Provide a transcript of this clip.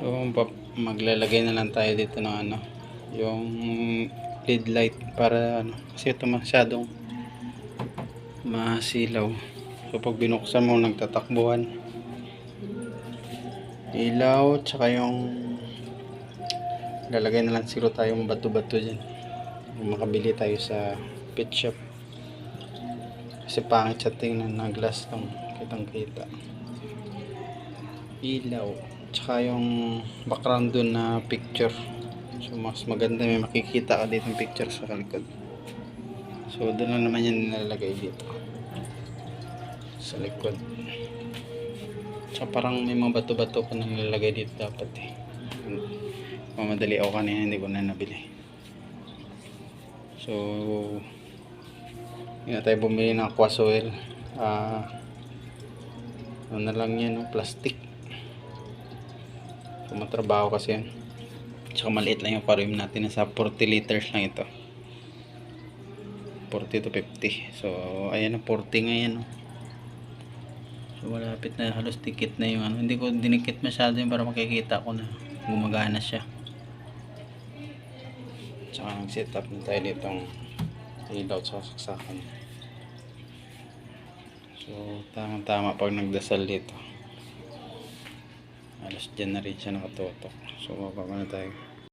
Yung maglalagay na lang tayo dito ng ano, yung lead light para ano, kasi ito masyadong masilaw. So pag binuksan mo nagtatakbuhan. Ilaw, tsaka yung lalagay na lang siguro tayong bato-bato dyan. Kung makabili tayo sa pet shop. Kasi pangit siya tingnan na glass lang kitang kita. Ilaw. Tsaka yung background dun na picture. So mas maganda may makikita ka dito picture sa likod. So doon lang naman yan nilalagay dito. Sa likod. Tsaka parang may mga bato-bato pa na nilalagay dito dapat eh. Mamadali ako kanina hindi ko na nabili. So hindi na tayo bumili ng aqua soil. Ah ano na lang yan, no? plastic. Kumatrabaho kasi yan. Tsaka maliit lang yung aquarium natin. Nasa 40 liters lang ito. 40 to 50. So, ayan na 40 ngayon. No? So, malapit na halos tikit na yung ano. Hindi ko dinikit masyado yun para makikita ko na gumagana siya. Tsaka nag-set up na tayo ditong ilaw sa saksakan. So, tamang-tama pag nagdasal dito. Alas dyan na rin siya nakatutok. So, baba na tayo.